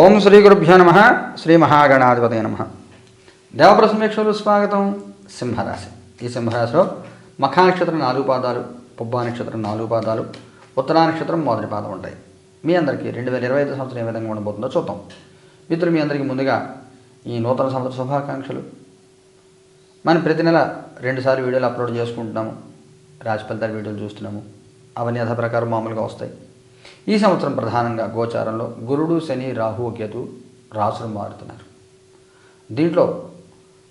ఓం శ్రీ గురుభ్యో నమ శ్రీ మహాగణాధిపతయ నమ. దేవప్రసమేక్షలు స్వాగతం సింహరాశి. ఈ సింహరాశిలో మఖా నక్షత్రం నాలుగు పాదాలు పుబ్బా నక్షత్రం నాలుగు పాదాలు ఉత్తరా నక్షత్రం మొదటి పాదం ఉంటాయి. మీ అందరికీ రెండు వేల ఇరవై ఐదు సంవత్సరం ఏ విధంగా ఉండబోతుందో చూద్దాం. మిత్రులు మీ అందరికీ ముందుగా ఈ నూతన సంవత్సర శుభాకాంక్షలు. మనం ప్రతి నెల రెండుసార్లు వీడియోలు అప్లోడ్ చేసుకుంటున్నాము. రాశి ఫలితాల వీడియోలు చూస్తున్నాము. అవన్నీ యథా ప్రకారం మామూలుగా వస్తాయి. ఈ సంవత్సరం ప్రధానంగా గోచారంలో గురుడు శని రాహు కేతు రాసులు మారుతున్నారు. దీంట్లో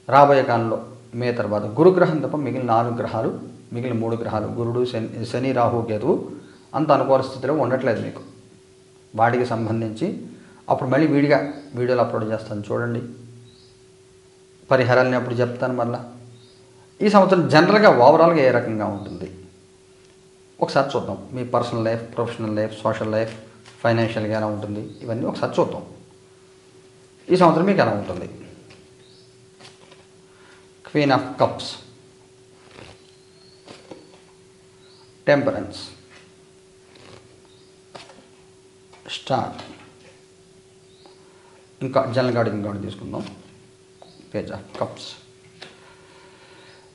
రాబోయే కాలంలో మే తర్వాత గురుగ్రహం తప్ప మిగిలిన నాలుగు గ్రహాలు మిగిలిన మూడు గ్రహాలు గురుడు శని శని రాహు కేతువు అంత అనుకూల స్థితిలో ఉండట్లేదు మీకు. వాటికి సంబంధించి అప్పుడు మళ్ళీ వీడిగా వీడియోలు అప్లోడ్ చేస్తాను చూడండి. పరిహారాలని అప్పుడు చెప్తాను మళ్ళీ ఈ సంవత్సరం జనరల్గా ఓవరాల్గా ఏ రకంగా ఉంటుంది? ఒకసారి చూద్దాం. మీ personal life professional life social life ఫైనాన్షియల్గా ఎలా ఉంటుంది? ఇవన్నీ ఒకసారి చూద్దాం. ఈ సంవత్సరం మీకు ఎలా ఉంటుంది? Queen of cups. Temperance. Star ఇంకా జనరల్ గార్డు ఇంకోటి తీసుకుందాం. Page of cups.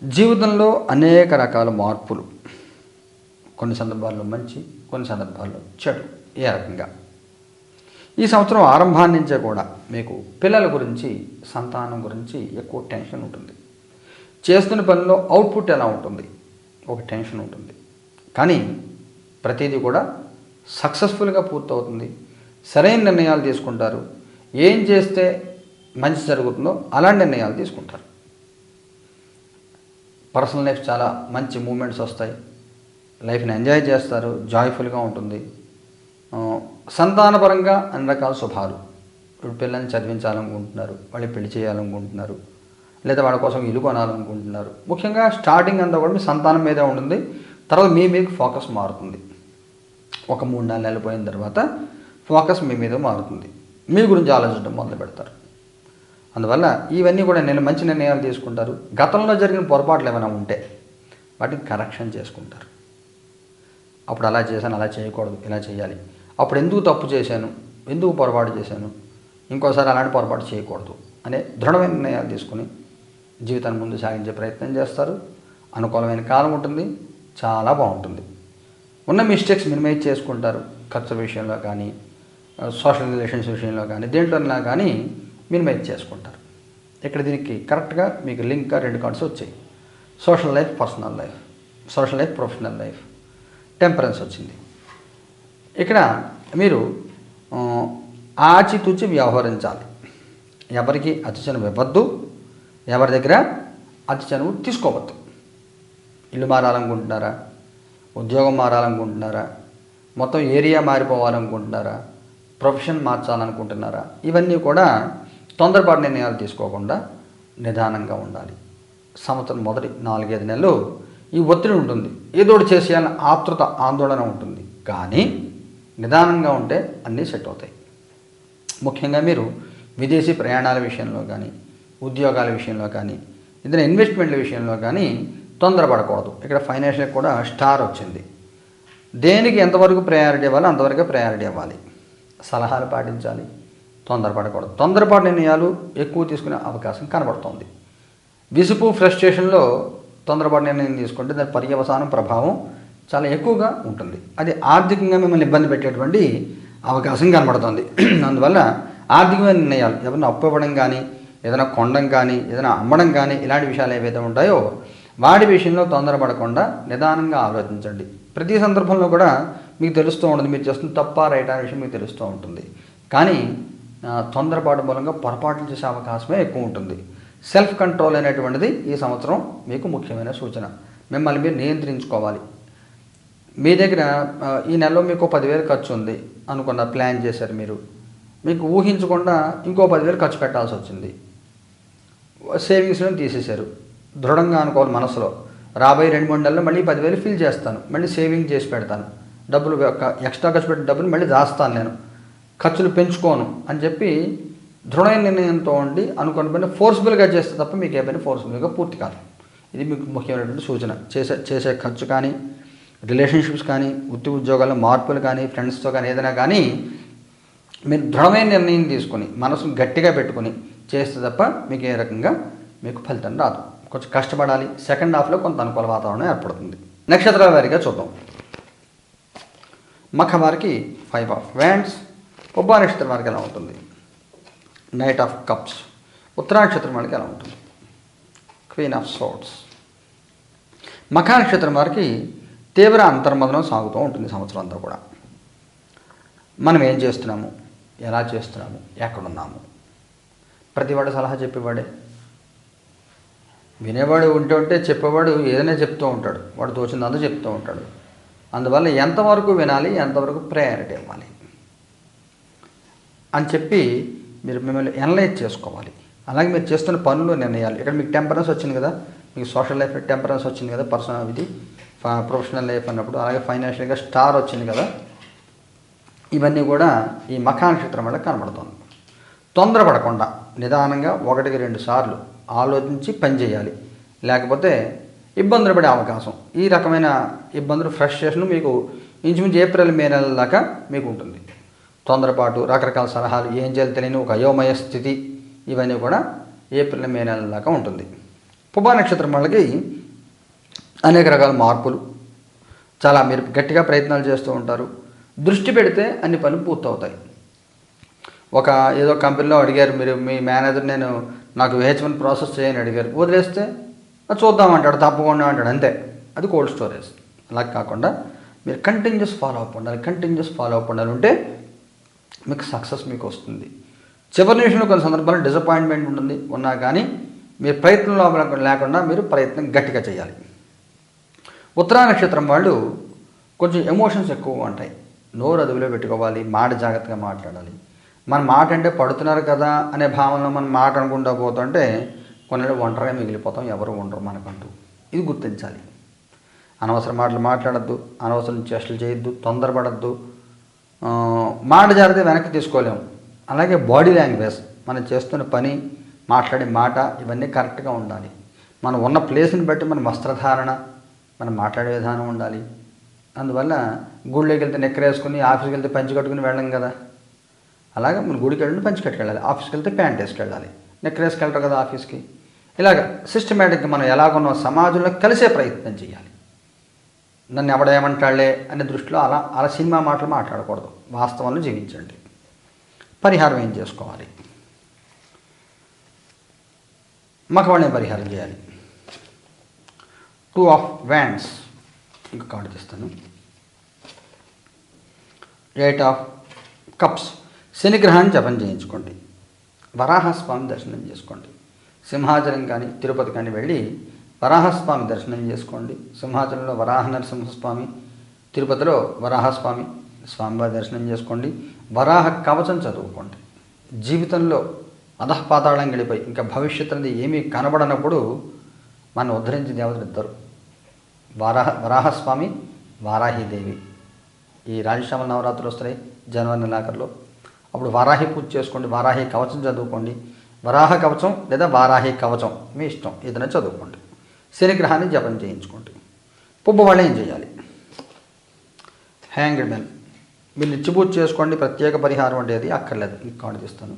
జీవితంలో అనేక రకాల మార్పులు. కొన్ని సందర్భాల్లో మంచి కొన్ని సందర్భాల్లో చెడు. ఏ రకంగా? ఈ సంవత్సరం ఆరంభాన్ని నుంచే కూడా మీకు పిల్లల గురించి సంతానం గురించి ఎక్కువ టెన్షన్ ఉంటుంది. చేస్తున్న పనిలో అవుట్పుట్ ఎలా ఉంటుంది? ఒక టెన్షన్ ఉంటుంది. కానీ ప్రతిదీ కూడా సక్సెస్ఫుల్గా పూర్తవుతుంది. సరైన నిర్ణయాలు తీసుకుంటారు. ఏం చేస్తే మంచి జరుగుతుందో అలాంటి నిర్ణయాలు తీసుకుంటారు. పర్సనల్ లైఫ్ చాలా మంచి మూమెంట్స్ వస్తాయి. లైఫ్ని ఎంజాయ్ చేస్తారు జాయ్ఫుల్గా ఉంటుంది. సంతానపరంగా అన్ని రకాల శుభాలు. ఇప్పుడు పిల్లల్ని చదివించాలనుకుంటున్నారు వాళ్ళు పెళ్ళి చేయాలనుకుంటున్నారు లేదా వాళ్ళ కోసం ఇల్లు కొనాలనుకుంటున్నారు. ముఖ్యంగా స్టార్టింగ్ అంతా కూడా మీ సంతానం మీదే ఉంటుంది. తర్వాత మీ మీకు ఫోకస్ మారుతుంది. ఒక మూడు నాలుగు నెలలు పోయిన తర్వాత ఫోకస్ మీ మీద మారుతుంది. మీ గురించి ఆలోచించడం మొదలు పెడతారు. అందువల్ల ఇవన్నీ కూడా నేను మంచి నిర్ణయాలు తీసుకుంటారు. గతంలో జరిగిన పొరపాట్లు ఏమైనా ఉంటే వాటిని కరెక్షన్ చేసుకుంటారు. అప్పుడు అలా చేశాను అలా చేయకూడదు ఇలా చేయాలి. అప్పుడు ఎందుకు తప్పు చేశాను? ఎందుకు పొరపాటు చేశాను? ఇంకోసారి అలాంటి పొరపాటు చేయకూడదు అనే దృఢమైన నిర్ణయాలు తీసుకుని జీవితాన్ని ముందు సాగించే ప్రయత్నం చేస్తారు. అనుకూలమైన కాలం ఉంటుంది చాలా బాగుంటుంది. ఉన్న మిస్టేక్స్ మినిమైజ్ చేసుకుంటారు. ఖర్చు విషయంలో కానీ సోషల్ రిలేషన్స్ విషయంలో కానీ దేంట్లోనా కానీ మినిమైజ్ చేసుకుంటారు. ఇక్కడ దీనికి కరెక్ట్గా మీకు లింక్గా రెండు కార్డ్స్ వచ్చాయి. Social life personal life social life professional life temperance వచ్చింది. ఇక్కడ మీరు ఆచితూచి వ్యవహరించాలి. ఎవరికి అతి చనువు ఇవ్వద్దు ఎవరి దగ్గర అతి చనువు తీసుకోవద్దు. ఇల్లు మారాలనుకుంటున్నారా? ఉద్యోగం మారాలనుకుంటున్నారా? మొత్తం ఏరియా మారిపోవాలనుకుంటున్నారా? ప్రొఫెషన్ మార్చాలనుకుంటున్నారా? ఇవన్నీ కూడా తొందరపాటు నిర్ణయాలు తీసుకోకుండా నిదానంగా ఉండాలి. సంవత్సరం మొదటి నాలుగైదు నెలలు ఈ ఒత్తిడి ఉంటుంది. ఏదోటి చేసేయాలని ఆతృత ఆందోళన ఉంటుంది. కానీ నిదానంగా ఉంటే అన్నీ సెట్ అవుతాయి. ముఖ్యంగా మీరు విదేశీ ప్రయాణాల విషయంలో కానీ ఉద్యోగాల విషయంలో కానీ ఏదైనా ఇన్వెస్ట్మెంట్ల విషయంలో కానీ తొందరపడకూడదు. ఇక్కడ ఫైనాన్షియల్ కూడా స్టార్ వచ్చింది. దేనికి ఎంతవరకు ప్రయారిటీ ఇవ్వాలో అంతవరకు ప్రయారిటీ ఇవ్వాలి. సలహాలు పాటించాలి. తొందరపడకూడదు. తొందరపాటు నిర్ణయాలు ఎక్కువ తీసుకునే అవకాశం కనబడుతోంది. విసుపు ఫ్రస్ట్రేషన్లో తొందరపాటు నిర్ణయం తీసుకుంటే దాని పర్యవసానం ప్రభావం చాలా ఎక్కువగా ఉంటుంది. అది ఆర్థికంగా మిమ్మల్ని ఇబ్బంది పెట్టేటువంటి అవకాశం కనబడుతుంది. అందువల్ల ఆర్థికమైన నిర్ణయాలు ఎవరైనా అప్పు ఇవ్వడం కానీ ఏదైనా కొండం కానీ ఏదైనా అమ్మడం కానీ ఇలాంటి విషయాలు ఏవైతే ఉంటాయో వాటి విషయంలో తొందరపడకుండా నిదానంగా ఆలోచించండి. ప్రతి సందర్భంలో కూడా మీకు తెలుస్తూ ఉంటుంది. మీరు చేస్తున్న తప్ప రైట్ అనే విషయం మీకు తెలుస్తూ ఉంటుంది. కానీ తొందరపాటు మూలంగా పొరపాట్లు చేసే అవకాశమే ఎక్కువ ఉంటుంది. సెల్ఫ్ కంట్రోల్ అనేటువంటిది ఈ సంవత్సరం మీకు ముఖ్యమైన సూచన. మిమ్మల్ని మీరు నియంత్రించుకోవాలి. మీ దగ్గర ఈ నెలలో మీకు పదివేలు ఖర్చు ఉంది అనుకున్న ప్లాన్ చేశారు మీరు. మీకు ఊహించకుండా ఇంకో పదివేలు ఖర్చు పెట్టాల్సి వచ్చింది. సేవింగ్స్లో తీసేశారు. దృఢంగా అనుకోవాలి మనసులో. రాబోయే రెండు మూడు నెలల్లో మళ్ళీ పదివేలు ఫిల్ చేస్తాను. మళ్ళీ సేవింగ్ చేసి పెడతాను. డబ్బులు ఎక్స్ట్రా ఖర్చు పెట్టిన డబ్బులు మళ్ళీ దాస్తాను నేను. ఖర్చులు పెంచుకోను అని చెప్పి దృఢమైన నిర్ణయంతో ఉండి అనుకున్న పని ఫోర్స్ఫుల్గా చేస్తే తప్ప మీకు ఏ పని ఫోర్స్ఫుల్గా పూర్తి కాదు. ఇది మీకు ముఖ్యమైనటువంటి సూచన. చేసే చేసే ఖర్చు కానీ రిలేషన్షిప్స్ కానీ వృత్తి ఉద్యోగాల్లో మార్పులు కానీ ఫ్రెండ్స్తో కానీ ఏదైనా కానీ మీరు దృఢమైన నిర్ణయం తీసుకొని మనసును గట్టిగా పెట్టుకొని చేస్తే తప్ప మీకు ఏ రకంగా మీకు ఫలితం రాదు. కొంచెం కష్టపడాలి. సెకండ్ హాఫ్లో కొంత అనుకూల వాతావరణం ఏర్పడుతుంది. నక్షత్రాల వారిగా చూద్దాం. మఖ వారికి ఫైవ్ ఆఫ్ వ్యాండ్స్ ఉబ్బా నక్షత్రం వారికి ఎలా ఉంటుంది? నైట్ ఆఫ్ కప్స్ ఉత్తరా నక్షత్రం అలా ఎలా ఉంటుంది క్వీన్ ఆఫ్ సోట్స్ మఖా నక్షత్రం వారికి తీవ్ర అంతర్మదనం సాగుతూ ఉంటుంది సంవత్సరం అంతా కూడా మనం ఏం చేస్తున్నాము ఎలా చేస్తున్నాము ఎక్కడున్నాము ప్రతివాడు సలహా చెప్పేవాడే వినేవాడు ఉంటే ఉంటే చెప్పేవాడు ఏదైనా చెప్తూ ఉంటాడు వాడు తోచిందంతా చెప్తూ ఉంటాడు అందువల్ల ఎంతవరకు వినాలి ఎంతవరకు ప్రయారిటీ ఇవ్వాలి అని చెప్పి మీరు మిమ్మల్ని ఎనలైజ్ చేసుకోవాలి. అలాగే మీరు చేస్తున్న పనులు నిర్ణయాలు. ఇక్కడ మీకు టెంపరెన్స్ వచ్చింది కదా? మీకు సోషల్ లైఫ్ టెంపరెన్స్ వచ్చింది కదా? పర్సనల్ ఇది. ప్రొఫెషనల్ లైఫ్ అన్నప్పుడు. అలాగే ఫైనాన్షియల్గా స్టార్ వచ్చింది కదా? ఇవన్నీ కూడా ఈ మఖా నక్షత్రం వల్ల కనబడుతుంది. తొందరపడకుండా నిదానంగా ఒకటికి రెండు సార్లు ఆలోచించి పనిచేయాలి లేకపోతే ఇబ్బందులు పడే అవకాశం. ఈ రకమైన ఇబ్బందులు ఫ్రస్ట్రేషన్ మీకు ఇంచుమించు ఏప్రిల్ మే నెల దాకా మీకు ఉంటుంది. తొందరపాటు రకరకాల సలహాలు ఏం చేయాలి తెలియని ఒక అయోమయ స్థితి ఇవన్నీ కూడా ఏప్రిల్ మే నెల దాకా ఉంటుంది. పుబ్బా నక్షత్రం వాళ్ళకి అనేక రకాల మార్పులు చాలా మీరు గట్టిగా ప్రయత్నాలు చేస్తూ ఉంటారు. దృష్టి పెడితే అన్ని పనులు పూర్తవుతాయి. ఒక ఏదో కంపెనీలో అడిగారు మీరు మీ మేనేజర్ నేను నాకు వేహెచ్ ప్రాసెస్ చేయని అడిగారు. వదిలేస్తే "అది చూద్దామంటాడు తప్పకుండా అంటాడు అంతే. అది కోల్డ్ స్టోరేజ్ అలా కాకుండా మీరు కంటిన్యూస్ ఫాలో అప్ ఉండాలి కంటిన్యూస్ ఫాలో అప్ ఉండాలి. ఉంటే మీకు సక్సెస్ మీకు వస్తుంది. చివరి నిమిషంలో కొన్ని సందర్భాల్లో డిసప్పాయింట్మెంట్ ఉంటుంది. ఉన్నా కానీ మీరు ప్రయత్నం లోపల లేకుండా మీరు ప్రయత్నం గట్టిగా చేయాలి. ఉత్తరా నక్షత్రం వాళ్ళు కొంచెం ఎమోషన్స్ ఎక్కువగా ఉంటాయి. నోరు అదుపులో పెట్టుకోవాలి మాట జాగ్రత్తగా మాట్లాడాలి. మన మాట అంటే పడుతున్నారు కదా అనే భావనలో మనం మాట అనుకుంటా పోతుంటే కొన్ని ఒంటరిగా మిగిలిపోతాం ఎవరు ఉండరు మనకంటూ. ఇది గుర్తించాలి. అనవసర మాటలు మాట్లాడద్దు అనవసరం చేష్టలు చేయొద్దు తొందరపడద్దు మాట జారితే వెనక్కి తీసుకోలేము. అలాగే బాడీ లాంగ్వేజ్ మనం చేస్తున్న పని మాట్లాడే మాట ఇవన్నీ కరెక్ట్గా ఉండాలి. మనం ఉన్న ప్లేస్ని బట్టి మన వస్త్రధారణ మనం మాట్లాడే విధానం ఉండాలి. అందువల్ల గుళ్ళోకి వెళ్తే నెక్కరేసుకుని ఆఫీస్కి వెళ్తే పంచి కట్టుకుని వెళ్ళం కదా. అలాగే మన గుడికి వెళ్ళి పంచి కట్టుకెళ్ళాలి. ఆఫీస్కి వెళ్తే ప్యాంట్ వేసుకెళ్ళాలి. నెక్కరేసుకెళ్ళరు కదా ఆఫీస్కి. ఇలాగ సిస్టమేటిక్గా మనం ఎలాగున్న సమాజంలో కలిసే ప్రయత్నం చేయాలి. నన్ను ఎవడేమంటాళ్ళే అనే దృష్టిలో అలా అలా సినిమా మాటలు మాట్లాడకూడదు. వాస్తవంలో జీవించండి. పరిహారం ఏం చేసుకోవాలి? మగవాళ్ళని పరిహారం చేయాలి. టూ ఆఫ్ వ్యాండ్స్ ఇంకా కార్డు తీస్తాను. Eight of cups. శనిగ్రహాన్ని జపం చేయించుకోండి. వరాహస్వామి దర్శనం చేసుకోండి. సింహాచలం కానీ తిరుపతి కానీ వెళ్ళి వరాహస్వామి దర్శనం చేసుకోండి. సింహాచలంలో వరాహ నరసింహస్వామి తిరుపతిలో వరాహస్వామి స్వామివారి దర్శనం చేసుకోండి. వరాహ కవచం చదువుకోండి. జీవితంలో అధఃపాతాళం గడిపోయి ఇంకా భవిష్యత్తు అనేది ఏమీ కనబడనప్పుడు మన ఉద్ధరించి దేవతలు ఇద్దరు వరాహ వరాహస్వామి వారాహిదేవి. ఈ రాజశ్యామల నవరాత్రులు వస్తున్నాయి జనవరి నెలాఖరులో. అప్పుడు వారాహి పూజ చేసుకోండి వారాహి కవచం చదువుకోండి. వరాహ కవచం లేదా వారాహి కవచం మీ ఇష్టం ఏదైనా చదువుకోండి. శనిగ్రహాన్ని జపం చేయించుకోండి పుబ్బ వాళ్ళు ఏం చేయాలి? హ్యాంగ్డ్ మెన్ మీరు ఇచ్చిపూజ పూజ చేసుకోండి ప్రత్యేక పరిహారం అంటే అది అక్కర్లేదు మీకు కార్డు తీస్తాను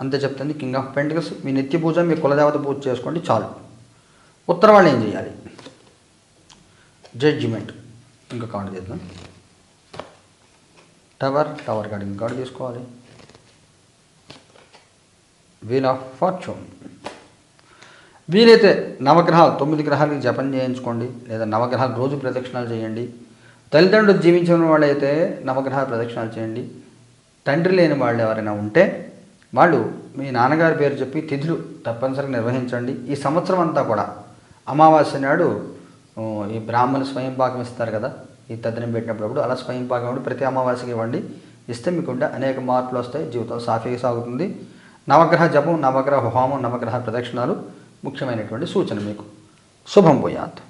అంతే చెప్తుంది కింగ్ ఆఫ్ పెంటికల్స్ మీ నిత్య పూజ మీ కులదేవత పూజ చేసుకోండి చాలు. ఉత్తర వాళ్ళు ఏం చేయాలి? జడ్జిమెంట్ ఇంకా కార్డు చేద్దాం. టవర్ టవర్ కార్డు ఇంకా తీసుకోవాలి వీల్ ఆఫ్ ఫార్చ్యూన్ వీలైతే నవగ్రహాలు తొమ్మిది గ్రహాలకి జపం చేయించుకోండి లేదా నవగ్రహాలు రోజు ప్రదక్షిణాలు చేయండి. తల్లిదండ్రులు జీవించిన వాళ్ళైతే నవగ్రహాలు ప్రదక్షిణాలు చేయండి. తండ్రి లేని వాళ్ళు ఎవరైనా ఉంటే వాళ్ళు మీ నాన్నగారి పేరు చెప్పి తిథులు తప్పనిసరిగా నిర్వహించండి. ఈ సంవత్సరం అంతా కూడా అమావాస్య నాడు ఈ బ్రాహ్మణులు స్వయం పాకం ఇస్తారు కదా ఈ తద్దనం పెట్టినప్పుడు అలా స్వయం పాకం ఇవ్వండి ప్రతి అమావాస్యకి ఇవ్వండి. ఇస్తే మీకు ఉండే అనేక మార్పులు వస్తాయి జీవితం సాఫీగా సాగుతుంది. నవగ్రహ జపం నవగ్రహ హోమం నవగ్రహ ప్రదక్షిణాలు ముఖ్యమైనటువంటి సూచన మీకు. శుభం పోయాత్